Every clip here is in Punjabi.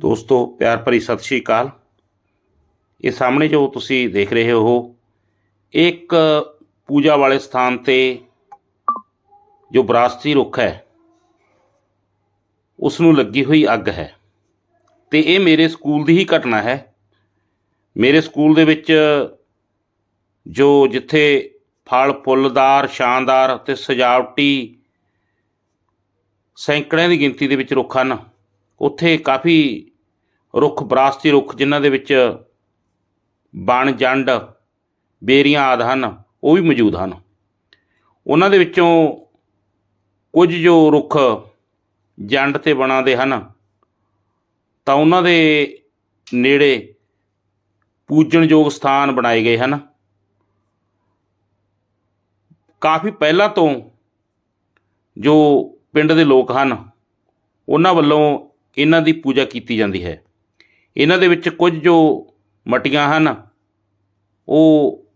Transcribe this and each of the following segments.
ਦੋਸਤੋ, ਪਿਆਰ ਭਰੀ ਸਤਿ ਸ਼੍ਰੀ ਅਕਾਲ। ਇਹ ਸਾਹਮਣੇ ਜੋ ਤੁਸੀਂ ਦੇਖ ਰਹੇ ਹੋ, ਇਹ ਇੱਕ ਪੂਜਾ ਵਾਲੇ ਸਥਾਨ ਤੇ ਜੋ ਬਰਾਸਤੀ ਰੁੱਖ ਹੈ ਉਸ ਨੂੰ ਲੱਗੀ ਹੋਈ ਅੱਗ ਹੈ। ਤੇ ਇਹ ਮੇਰੇ ਸਕੂਲ ਦੀ ਹੀ ਘਟਨਾ ਹੈ। ਮੇਰੇ ਸਕੂਲ ਦੇ ਵਿੱਚ ਜੋ ਜਿੱਥੇ ਫਲ, ਫੁੱਲਦਾਰ, ਸ਼ਾਨਦਾਰ ਤੇ ਸਜਾਵਟੀ ਸੈਂਕੜਿਆਂ ਦੀ ਗਿਣਤੀ ਦੇ ਵਿੱਚ ਰੁੱਖ ਹਨ, ਉੱਥੇ ਕਾਫੀ ਰੁੱਖ, ਵਿਰਾਸਤੀ ਰੁੱਖ ਜਿਨ੍ਹਾਂ ਦੇ ਵਿੱਚ ਬਣ, ਜੰਡ, ਬੇਰੀਆਂ ਆਦਿ ਹਨ, ਉਹ ਵੀ ਮੌਜੂਦ ਹਨ। ਉਹਨਾਂ ਦੇ ਵਿੱਚੋਂ ਕੁਝ ਜੋ ਰੁੱਖ ਜੰਡ ਤੇ ਬਣਾ ਦੇ ਹਨ, ਤਾਂ ਉਹਨਾਂ ਦੇ ਨੇੜੇ ਪੂਜਣਯੋਗ ਸਥਾਨ ਬਣਾਏ ਗਏ ਹਨ। ਕਾਫੀ ਪਹਿਲਾਂ ਤੋਂ ਜੋ ਪਿੰਡ ਦੇ ਲੋਕ ਹਨ, ਉਹਨਾਂ ਵੱਲੋਂ ਇਹਨਾਂ ਦੀ ਪੂਜਾ ਕੀਤੀ ਜਾਂਦੀ ਹੈ। ਇਹਨਾਂ ਦੇ ਵਿੱਚ ਕੁਝ ਜੋ ਮਟੀਆਂ ਹਨ, ਉਹ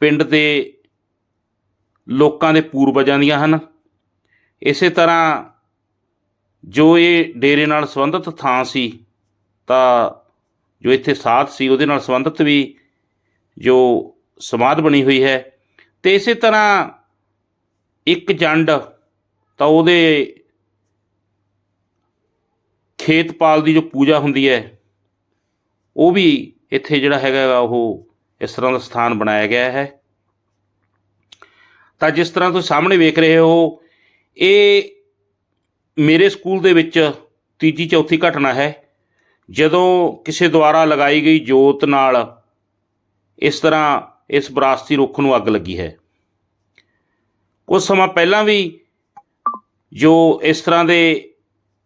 ਪਿੰਡ ਦੇ ਲੋਕਾਂ ਦੇ ਪੂਰਵਜਾਂ ਦੀਆਂ ਹਨ। ਇਸੇ ਤਰ੍ਹਾਂ ਜੋ ਇਹ ਡੇਰੇ ਨਾਲ ਸੰਬੰਧਿਤ ਥਾਂ ਸੀ, ਤਾਂ ਜੋ ਇੱਥੇ ਸਾਧ ਸੀ, ਉਹਦੇ ਨਾਲ ਸੰਬੰਧਿਤ ਵੀ ਜੋ ਸਮਾਧ ਬਣੀ ਹੋਈ ਹੈ। ਤੇ ਇਸੇ ਤਰ੍ਹਾਂ ਇੱਕ ਜੰਡ, ਤਾਂ ਉਹਦੇ ਖੇਤਪਾਲ ਦੀ ਜੋ ਪੂਜਾ ਹੁੰਦੀ ਹੈ ਉਹ ਵੀ ਇੱਥੇ ਜਿਹੜਾ ਹੈਗਾ ਉਹ ਇਸ ਤਰ੍ਹਾਂ ਦਾ ਸਥਾਨ ਬਣਾਇਆ ਗਿਆ ਹੈ। ਤਾਂ ਜਿਸ ਤਰ੍ਹਾਂ ਤੁਸੀਂ ਸਾਹਮਣੇ ਵੇਖ ਰਹੇ ਹੋ, ਇਹ ਮੇਰੇ ਸਕੂਲ ਦੇ ਵਿੱਚ ਤੀਜੀ ਚੌਥੀ ਘਟਨਾ ਹੈ। ਜਦੋਂ ਕਿਸੇ ਦੁਆਰਾ ਲਗਾਈ ਗਈ ਜੋਤ ਨਾਲ ਇਸ ਤਰ੍ਹਾਂ ਇਸ ਵਿਰਾਸਤੀ ਰੁੱਖ ਨੂੰ ਅੱਗ ਲੱਗੀ ਹੈ। ਕੁਝ ਸਮਾਂ ਪਹਿਲਾਂ ਵੀ ਜੋ ਇਸ ਤਰ੍ਹਾਂ ਦੇ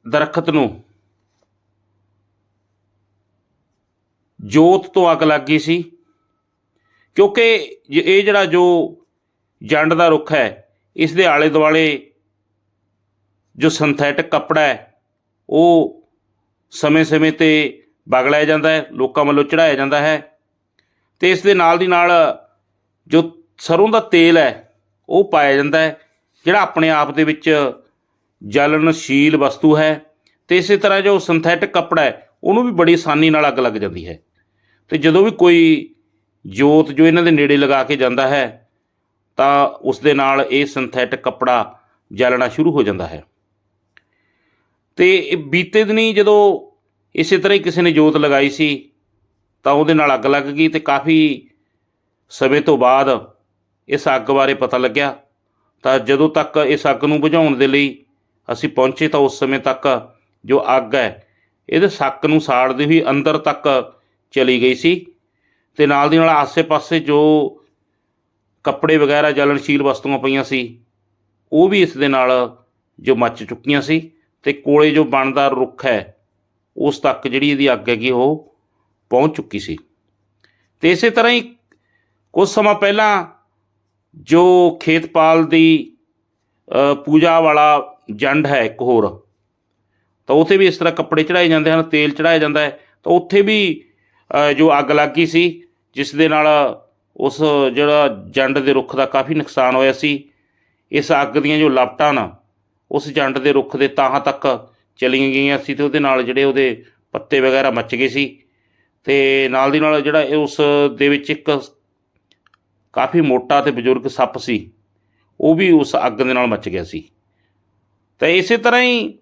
ਦਰਖਤ ਨੂੰ ਜੋਤ ਤੋਂ ਅੱਗ ਲੱਗ ਗਈ ਸੀ। ਕਿਉਂਕਿ ਜ- ਇਹ ਜਿਹੜਾ ਜੋ ਜੰਡ ਦਾ ਰੁੱਖ ਹੈ, ਇਸ ਦੇ ਆਲੇ ਦੁਆਲੇ ਜੋ ਸਿੰਥੈਟਿਕ ਕੱਪੜਾ ਹੈ, ਉਹ ਸਮੇਂ-ਸਮੇਂ ਤੇ ਬਗਲਿਆ ਜਾਂਦਾ ਹੈ, ਲੋਕਾਂ ਵੱਲੋਂ ਚੜਾਇਆ ਜਾਂਦਾ ਹੈ ਤੇ ਇਸ ਦੇ ਨਾਲ ਦੀ ਨਾਲ ਜੋ ਸਰੋਂ ਦਾ ਤੇਲ ਹੈ, ਉਹ ਪਾਇਆ ਜਾਂਦਾ ਹੈ, ਜਿਹੜਾ ਆਪਣੇ ਆਪ ਦੇ ਵਿੱਚ ਜਲਣਸ਼ੀਲ ਵਸਤੂ ਹੈ ਤੇ ਇਸੇ ਤਰ੍ਹਾਂ ਜੋ ਸਿੰਥੈਟਿਕ ਕੱਪੜਾ ਹੈ, ਉਹਨੂੰ ਵੀ ਬੜੀ ਆਸਾਨੀ ਨਾਲ ਅੱਗ ਲੱਗ ਜਾਂਦੀ ਹੈ। ਤੇ ਜਦੋਂ ਵੀ ਕੋਈ ਜੋਤ ਜੋ ਇਹਨਾਂ ਦੇ ਨੇੜੇ ਲਗਾ ਕੇ ਜਾਂਦਾ ਹੈ, ਤਾਂ ਉਸ ਦੇ ਨਾਲ ਇਹ ਸਿੰਥੈਟਿਕ ਕੱਪੜਾ ਜਲਣਾ ਸ਼ੁਰੂ ਹੋ ਜਾਂਦਾ ਹੈ। ਤੇ ਬੀਤੇ ਦਿਨੀ ਜਦੋਂ ਇਸੇ ਤਰ੍ਹਾਂ ਹੀ ਕਿਸੇ ਨੇ ਜੋਤ ਲਗਾਈ ਸੀ, ਤਾਂ ਉਹਦੇ ਨਾਲ ਅੱਗ ਲੱਗ ਗਈ ਤੇ ਕਾਫੀ ਸਮੇਂ ਤੋਂ ਬਾਅਦ ਇਸ ਅੱਗ ਬਾਰੇ ਪਤਾ ਲੱਗਿਆ। ਤਾਂ ਜਦੋਂ ਤੱਕ ਇਸ ਅੱਗ ਨੂੰ ਬੁਝਾਉਣ ਦੇ ਲਈ ਅਸੀਂ ਪਹੁੰਚੇ ਤਾਂ ਉਸ ਸਮੇਂ ਤੱਕ ਜੋ ਅੱਗ ਹੈ, ਇਹਦੇ ਸੱਕ ਨੂੰ ਸਾੜਦੀ ਹੋਈ ਅੰਦਰ ਤੱਕ ਚਲੀ ਗਈ ਸੀ। ਤੇ ਨਾਲ ਦੀ ਨਾਲ ਆਸੇ-ਪਾਸੇ ਜੋ ਕੱਪੜੇ ਵਗੈਰਾ ਜਲਨਸ਼ੀਲ ਵਸਤੂਆਂ ਪਈਆਂ ਸੀ, ਉਹ ਵੀ ਇਸ ਦੇ ਨਾਲ ਜੋ ਮੱਚ ਚੁੱਕੀਆਂ ਸੀ ਤੇ ਕੋਲੇ ਜੋ ਬਣਦਾ ਰੁੱਖ ਹੈ, ਉਸ ਤੱਕ ਜਿਹੜੀ ਇਹਦੀ ਅੱਗ ਹੈਗੀ ਉਹ ਪਹੁੰਚ ਚੁੱਕੀ ਸੀ। ਤੇ ਇਸੇ ਤਰ੍ਹਾਂ ਹੀ ਕੁਝ ਸਮਾਂ ਪਹਿਲਾਂ ਜੋ ਖੇਤਪਾਲ ਦੀ ਪੂਜਾ ਵਾਲਾ ਜੰਡ ਹੈ ਇੱਕ ਹੋਰ, ਤਾਂ ਉੱਥੇ ਵੀ ਇਸ ਤਰ੍ਹਾਂ ਕੱਪੜੇ ਚੜਾਏ ਜਾਂਦੇ ਹਨ, ਤੇਲ ਚੜਾਇਆ ਜਾਂਦਾ ਹੈ, ਤਾਂ ਉੱਥੇ ਵੀ ਜੋ ਅੱਗ ਲੱਗ ਗਈ ਸੀ, ਜਿਸ ਦੇ ਨਾਲ ਉਸ ਜਿਹੜਾ ਜੰਡ ਦੇ ਰੁੱਖ ਦਾ ਕਾਫੀ ਨੁਕਸਾਨ ਹੋਇਆ ਸੀ, ਇਸ ਅੱਗ ਦੀਆਂ ਜੋ ਲਪਟਾਂ ਨਾ, ਉਸ ਜੰਡ ਦੇ ਰੁੱਖ ਦੇ ਤਾਹਾਂ ਤੱਕ ਚਲੀਆਂ ਗਈਆਂ ਸੀ ਤੇ ਉਹਦੇ ਨਾਲ ਜਿਹੜੇ ਉਹਦੇ ਪੱਤੇ ਵਗੈਰਾ ਮੱਚ ਗਏ ਸੀ ਤੇ ਨਾਲ ਦੀ ਨਾਲ ਜਿਹੜਾ ਉਸ ਦੇ ਵਿੱਚ ਇੱਕ ਕਾਫੀ ਮੋਟਾ ਤੇ ਬਜ਼ੁਰਗ ਸੱਪ ਸੀ, ਉਹ ਵੀ ਉਸ ਅੱਗ ਦੇ ਨਾਲ ਮੱਚ ਗਿਆ ਸੀ। ਤਾਂ ਇਸੇ ਤਰ੍ਹਾਂ ਹੀ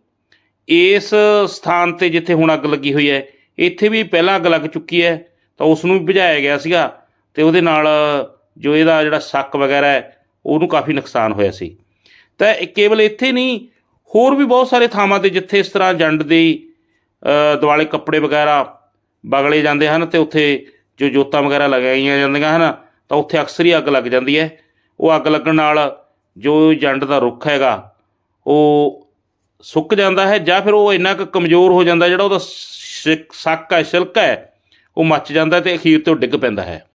ਇਸ ਸਥਾਨ ਤੇ ਜਿੱਥੇ ਹੁਣ ਅੱਗ ਲੱਗੀ ਹੋਈ ਹੈ ਇੱਥੇ ਵੀ ਪਹਿਲਾਂ ਅੱਗ ਲੱਗ ਚੁੱਕੀ ਹੈ ਤਾਂ ਉਸ ਨੂੰ ਵੀ ਬੁਝਾਇਆ ਗਿਆ ਸੀਗਾ ਤੇ ਉਹਦੇ ਨਾਲ ਜੋ ਇਹਦਾ ਜਿਹੜਾ ਸੱਕ ਵਗੈਰਾ ਹੈ ਉਹਨੂੰ ਕਾਫੀ ਨੁਕਸਾਨ ਹੋਇਆ ਸੀ। ਤਾਂ ਇਹ ਕੇਵਲ ਇੱਥੇ ਨਹੀਂ ਹੋਰ ਵੀ ਬਹੁਤ ਸਾਰੇ ਥਾਵਾਂ ਤੇ ਜਿੱਥੇ ਇਸ ਤਰ੍ਹਾਂ ਜੰਡ ਦੇ ਅ, ਦੁਆਲੇ ਕੱਪੜੇ ਵਗੈਰਾ ਬਗਲੇ ਜਾਂਦੇ ਹਨ ਤੇ ਉੱਥੇ ਜੋ ਜੋਤਾਂ ਵਗੈਰਾ ਲਗਾਈਆਂ ਜਾਂਦੀਆਂ ਹਨ ਤਾਂ ਉੱਥੇ ਅਕਸਰ ਹੀ ਅੱਗ ਲੱਗ ਜਾਂਦੀ ਹੈ। ਉਹ ਅੱਗ ਲੱਗਣ ਨਾਲ ਜੋ ਜੰਡ ਦਾ ਰੁੱਖ ਹੈਗਾ ਉਹ ਸੁੱਕ ਜਾਂਦਾ ਹੈ ਜਾਂ ਫਿਰ ਉਹ ਇੰਨਾ ਕੁ ਕਮਜ਼ੋਰ ਹੋ ਜਾਂਦਾ ਜਿਹੜਾ ਉਹਦਾ ਸਿ- ਸੱਕ ਹੈ ਛਿਲਕਾ ਹੈ, ਉਹ ਮੱਚ ਜਾਂਦਾ ਤੇ ਅਖੀਰ ਤੇ ਉਹ ਡਿੱਗ ਪੈਂਦਾ ਹੈ।